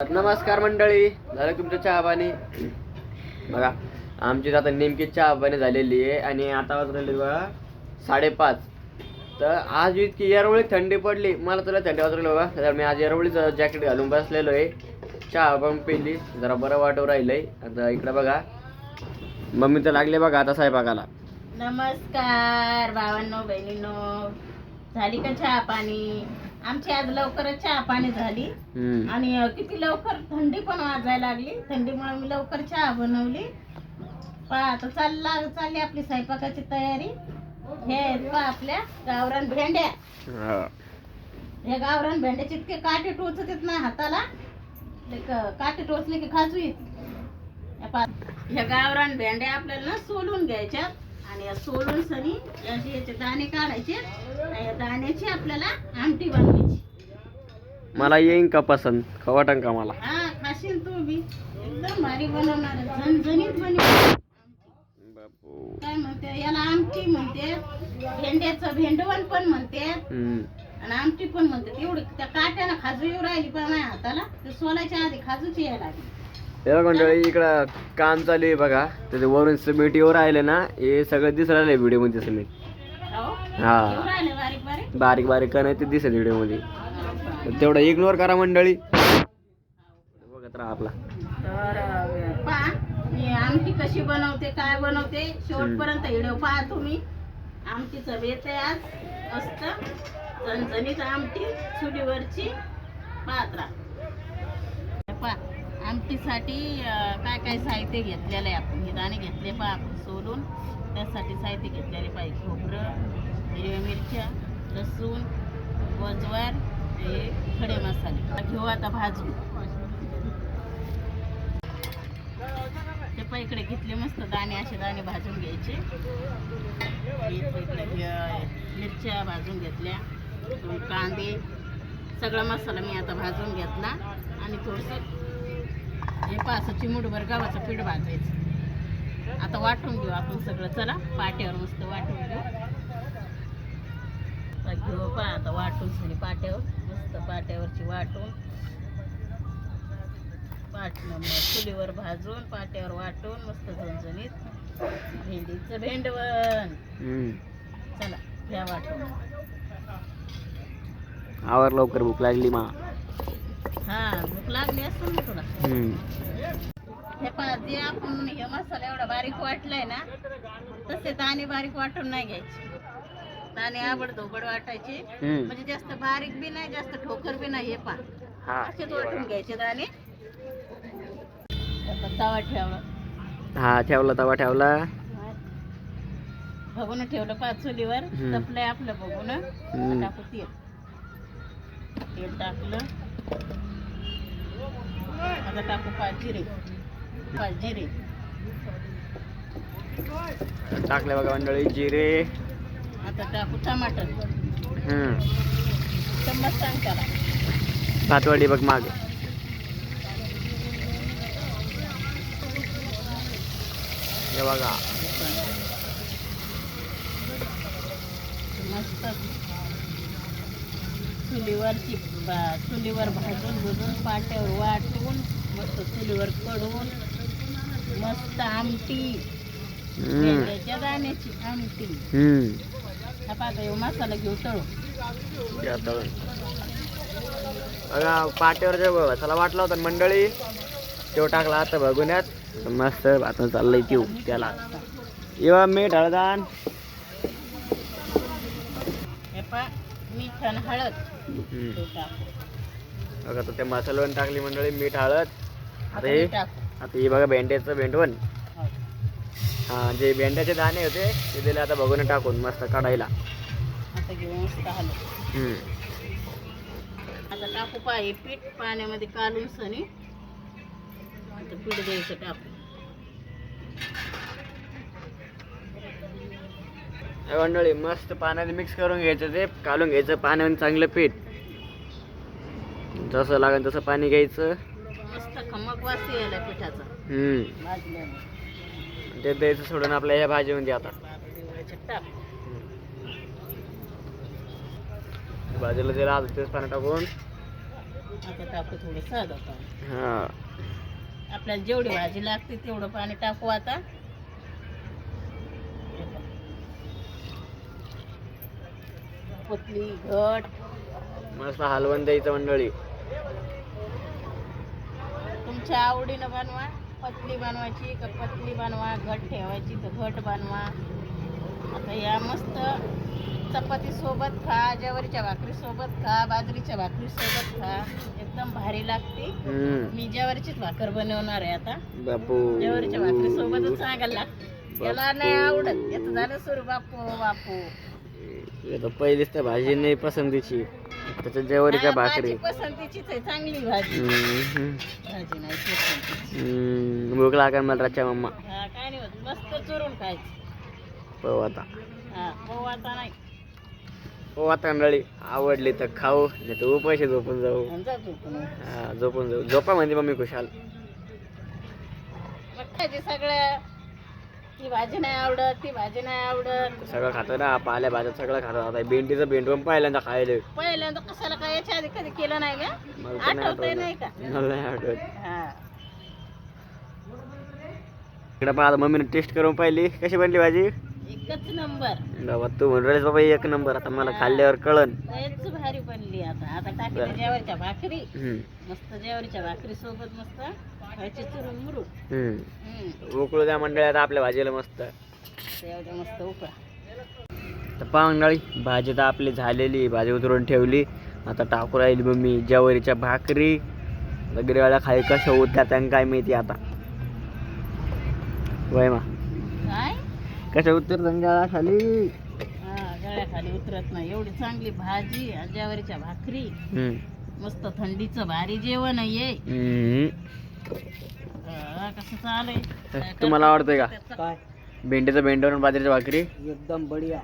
नमस्कार मंडळी झालं तुमचं चहा पाणी बघा आमची आता नेमकी चहा पाणी झालेली आहे आणि आता वाजलेली बघा साडेपाच. तर आज इतकी एरवळी थंडी पडली मला तुला थंडी वाजवली बघा. तर मी आज एरवळीचं जॅकेट घालून बसलेलो आहे. चहा पण पिली जरा बरं वाटू राहिलंय. आता इकडं बघा मम्मी तर लागले बघा आता स्वयंपाकाला. नमस्कार भावांनो बहिणीनो. झाली का चहा पाणी? आमची आज लवकरच चहा पाणी झाली. हम्म. आणि अ, किती लवकर थंडी पण वाजायला लागली. थंडीमुळे मी लवकर चहा बनवली. पहा आता चालला चालली आपली स्वयंपाकाची तयारी. हे आहेत पहा आपल्या गावरान भेंड्या. हा. हे गावरान भेंड्याचे इतके काटे टोचत येत ना हाताला ते क- काटे टोचले की खाजू येत हे पहा, ह्या गावरान भेंड्या आपल्याला ना सोलून घ्यायच्या आणि या सोलून सनी असे याचे दाणे काढायचे आणि या दाण्याची आपल्याला आमटी बनवायची. मला येईन का पसंत? खवाटन का मला? हा खाशील तू बी. एकदम भारी बनवणार. झणझणीत बनव बापू. काय म्हणते? याला आमटी म्हणते. भेंड्याचं भेंडवण पण म्हणते. हम्म. आणि आमटी पण म्हणते. एवढी त्या काट्याला खाजू येऊ राहिली पण माझ्या हाताला. ते सोलायच्या आधी खाजूच यायला लागली. हे बघा मंडळी इकडं काम चालू आहे बघा. त्याचे वरून सिमेंट येऊ राहिले ना हे सगळं दिसत राहिले व्हिडिओमध्ये सिमेंट हो? बारीक बारीक बारीक बारीक का नाही ते दिसत व्हिडिओमध्ये. तेवढं इग्नोर करा मंडळी. बघत राहा आपला. आमटी कशी बनवते काय बनवते शेवटपर्यंत व्हिडिओ पहा तुम्ही. बेत आहे आज मस्त झणझणीत आमटी चुलीवरची पाहत राहा आमटीसाठी काय काय साहित्य घेतलेलं आहे आपण? हे दाणे घेतले पहा आपण सोलून. त्यासाठी साहित्य घेतलेले पाहिजे. खोबरं हिरव्या मिरच्या लसूण वजवार हे खडे मसाले. घेऊ आता भाजून. ते पैकडे इकडे घेतले मस्त दाणे असे दाणे भाजून घ्यायचे. हे घे- मिरच्या भाजून घेतल्या. कांदे सगळा मसाला मी आता भाजून घेतला. आणि थोडंसं हे पाच चिमूटभर गव्हाचं पीठ भाजायचं आता वाटून घेऊ आपण सगळं. चला पाट्यावर मस्त वाटून घेऊ. घेऊ पा आता वाटून सगळी पाट्यावर. मस्त पाट्यावरची वाटून. पाट चुलीवर भाजून पाट्यावर वाटून मस्त झणझणीत. भेंडीचं भेंडवण. चला घ्या वाटून. आवर लवकर भूक लागली मा. हा भूक लागली असेल ना तुला. हे पहा जे आपण हे मसाला एवढा बारीक वाटलाय ना तसे दाणे बारीक वाटून नाही घ्यायचे. दाणे आबड धोबड वाटायचे. म्हणजे जास्त बारीक बी नाही जास्त ठोकर बी नाही हे हा. असेच वाटून घ्यायचे दाणे. तवा ठेवला. हा ठेवला तवा ठेवला. बघून ठेवलं पहा चुलीवर. तपलंय आपलं बघून. टाकू तेल तेल टाकलं. आता टाकू पाच जिरे पाच जिरे टाकले बघा मंडळी जिरे. आता टाकू टमाटर. चम्मच सांग त्याला. भातवाडी बघ मागे. हे बघा. मस्त. चुलीवरची चुलीवर भाजून भुजून पाट्यावर वाटून मस्त चुलीवर कडून मस्त आमटी. दाण्याची आमटी. हम्म. हा पाहता ह्यो मसाला घेऊ तळू. बघा पाट्यावर जे चला वाटला होता ना मंडळी तो टाकला आता बघून्यात मस्त आता चाललंय त्यो त्याला. येवा मीठ हळदान हे पा मीठ आणि हळद. ते टाकू. बघा तर त्या मसाल्यावर टाकली मंडळी मीठ हळद. आता आता हे टाकू. आता हे बघा भेंड्याचं भेंडवण. हो. हा जे भेंड्याचे दाणे होते ते दिले आता बघून टाकून मस्त काढायला. आता घेऊ मस्त हलव हम्म. आता टाकू पा हे पीठ पाण्यामध्ये काढून सनी. आता पीठ द्यायचं टाकू हे मंडळी मस्त पाण्यात मिक्स करून घ्यायचं ते काढून घ्यायचं पाण्याने चांगलं पीठ. जसं लागेल तसं पाणी घ्यायचं. ते द्यायचं सोडून आपल्या ह्या भाजीमध्ये आता. भाजीला त्याला तेच पाणी टाकून. हा. आपल्याला जेवढी भाजी लागते तेवढं पाणी टाकू आता. पतली घट. मस्त द्यायचं मंडळी. तुमच्या आवडीनं बनवा. पतली बनवायची का पतली बनवा घट ठेवायची तर घट बनवा. आता या मस्त चपाती सोबत खा ज्वारीच्या भाकरी सोबत खा बाजरीच्या भाकरी सोबत खा. एकदम भारी लागते. मी ज्वारीचीच भाकर बनवणार आहे आता. बापू. ज्वारीच्या भाकरी सोबतच सांगायला लागते. त्याला नाही आवडत. याचं झालं सुरू बापू बापू. तर पहिलीच त्या भाजी नाही पसंतीची. त्याच्या जेवरीच्या भाकरी. माझी पसंतीचीच आहे चांगली भाजी. हम्म. भाजी नाही पसंतीची. हम्म. भूक लागेल मला रातच्या मम्मा. हा काय नाही होत मस्त चुरून खायचं. पाहू आता हा आता नाही. आता मंडळी आवडली तर खाऊ नाही तर उपाशी झोपून जाऊ. आणि जा झोपून. हा झोपून जाऊ. झोपा म्हणजे मम्मी खुशाल. मग खायची सगळं ती भाजी नाही आवडत ती भाजी नाही आवडत. सगळं खातो ना पाल्या भाज्या सगळं खातो आता भेंडीचं भेंड पण पहिल्यांदा खायला. पहिल्यांदा कशाला काय? याच्या आधी कधी केलं नाही का? मला तर नाही आठवतंय नाही आठवत का? मला नाही आठवत. हा. इकडे पण आता मम्मीने टेस्ट करून पाहिली. कशी बनली भाजी? एकच नंबर. बाबा तू म्हणून बाबा एक नंबर आता मला खाल्ल्यावर कळन. लयच भारी बनली आता. आता टाकली जेवारीच्या भाकरी. हम्म. मस्त जेवारीच्या भाकरी सोबत मस्त खायची चुरून मुरून. हम्म. हम्म. उकळू द्या मंडळी आता आपल्या भाजीला मस्त. मस्त उकळा. तर पहा मंडळी भाजी तर आपली झालेली भाजी उतरून ठेवली. आता टाकू राहिली मम्मी ज्वारीच्या भाकरी. वगैरे वेळा खाली कशा होत्या त्यांना काय माहिती आता. वय मा. कशा उत्तर संघाला खाली? हा गळ्याखाली उतरत नाही. एवढी चांगली भाजी आणि ज्वारीच्या भाकरी हम्म. मस्त थंडीचं भारी जेवण आहे. हे. हम्म. हा, कसं चालू आहे? तुम्हाला आवडतंय का? काय? भेंडीचं भेंडीवर आणि बाजरीची भाकरी? एकदम बढिया.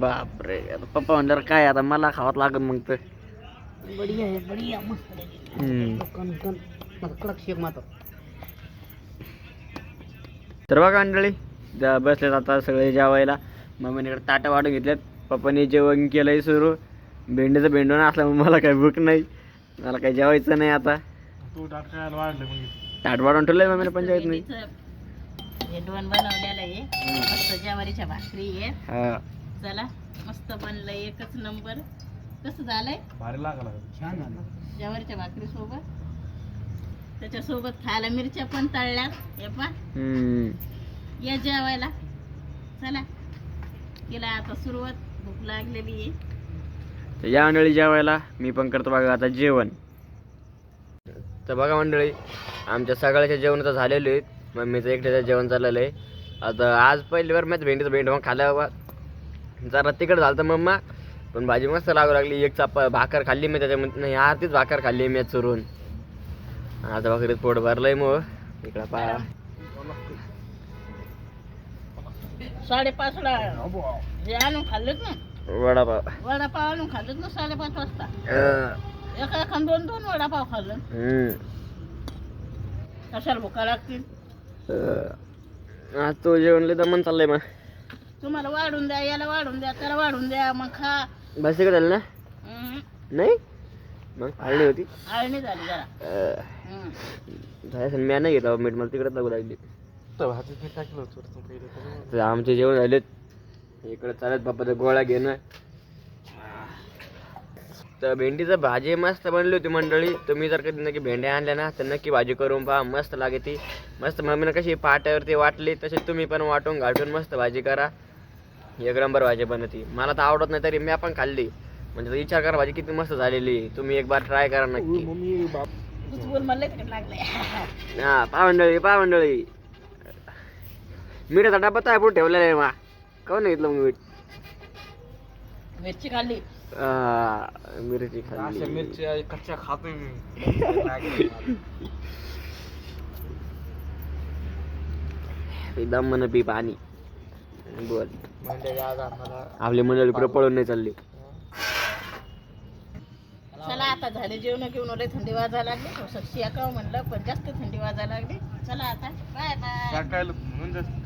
बापरे. आता पप्पा म्हणल्यावर काय आता मला खावाच लागत मग तर. बढिया आहे बढिया मस्त. हम्म. कडक शेक मात्र तर बघा मंडळी ज- बसलेत आता सगळे जेवायला. मम्मीने इकडे ताटं वाढून घेतलेत. पप्पाने जेवण केलंय सुरू. भेंडीचं भेंडून असल्यामुळे मला काही भूक नाही. मला काही जेवायचं नाही आता. ताट वाढून ठेवलंय मम्मीने पंचायत नाही. दोन बनवलेलं आहे. मस्त ज्वारीच्या भाकरी आहे. हा. चला मस्त बनलंय एकच नंबर. कसं झालंय? छान झालं. ज्वारीच्या भाकरी सोबत. त्याच्यासोबत खायला मिरच्या पण तळल्या हे पा. या जेवायला. चला. केला आता सुरुवात भूक लागलेली आहे. तर या मंडळी जेवायला मी पण करतो बघा आता जेवण. तर बघा मंडळी आमच्या सगळ्याच्या जेवण तर झालेले आहेत. मम्मीचं एकट्याचं जेवण चाललेलं आहे. आता आज पहिली बार मी भेंडीचं भेंड मग खाल्या बाबा. जरा तिकडं झालं तर मम्मा पण भाजी मस्त लागू लागली. एक चाप भाकर खाल्ली मी त्याच्यामध्ये नाही आरतीच भाकर खाल्ली मी चुरून आता भाकरीत पोट भरलंय मग. इकडं पा साडेपाचला हे आणून खाल्लेत ना. वडापाव. वडापाव आणून खाल्लेत ना साडेपाच वाजता. अं, एका एका दोन दोन वडापाव खाल्लं. हम्म. कशाला भुका लागतील? अं, आज तो जेवण लय दमन चाललंय मग. तुम्हाला वाढून द्या याला वाढून द्या त्याला वाढून द्या मग खा. बस इकडे झालं ना? हम्म. नाही? मग आळणी होती. आळणी झाली जरा. अं, हम्म. झालं असेल मी नाही घेतला मीठ मला तिकडे लागू लागली. तर आमचे जेवण झालेत इकडे चालत बाप्पाच्या गोळ्या घेणं तर भेंडीचं भाजी मस्त बनली होती मंडळी. तुम्ही जर कधी नक्की भेंड्या आणल्या ना तर नक्की भाजी करून पहा. मस्त लागे ती. मस्त मम्मीनं कशी पाट्यावरती वाटली तशी तुम्ही पण वाटून घालून मस्त भाजी करा. एक नंबर भाजी बनती. मला तर आवडत नाही तरी मी पण खाल्ली. म्हणजे तर विचार करा भाजी किती मस्त झालेली. तुम्ही एक बार ट्राय करा नक्की. लागलंय. हा पा मंडळी पा मंडळी. मिठाचा डब्बा तर पुढे ठेवलेला आहे मा. काऊन नाही घेतलं मग मीठ? मिरची खाल्ली. आ, मिरची खाल्ली. कच्च्या खातोय मी. एकदम मन पी पाणी. बोल. म्हणजे आज आम्हाला आपली मंडळी पुढे पळून नाही चालली. चला आता झाले जेवण घेऊन लय थंडी वाजायला लागली. थोडस शियाकाव म्हणलं पण जास्त थंडी वाजायला लागली. चला आता. Bye bye. सकाळी म्हणून जास्त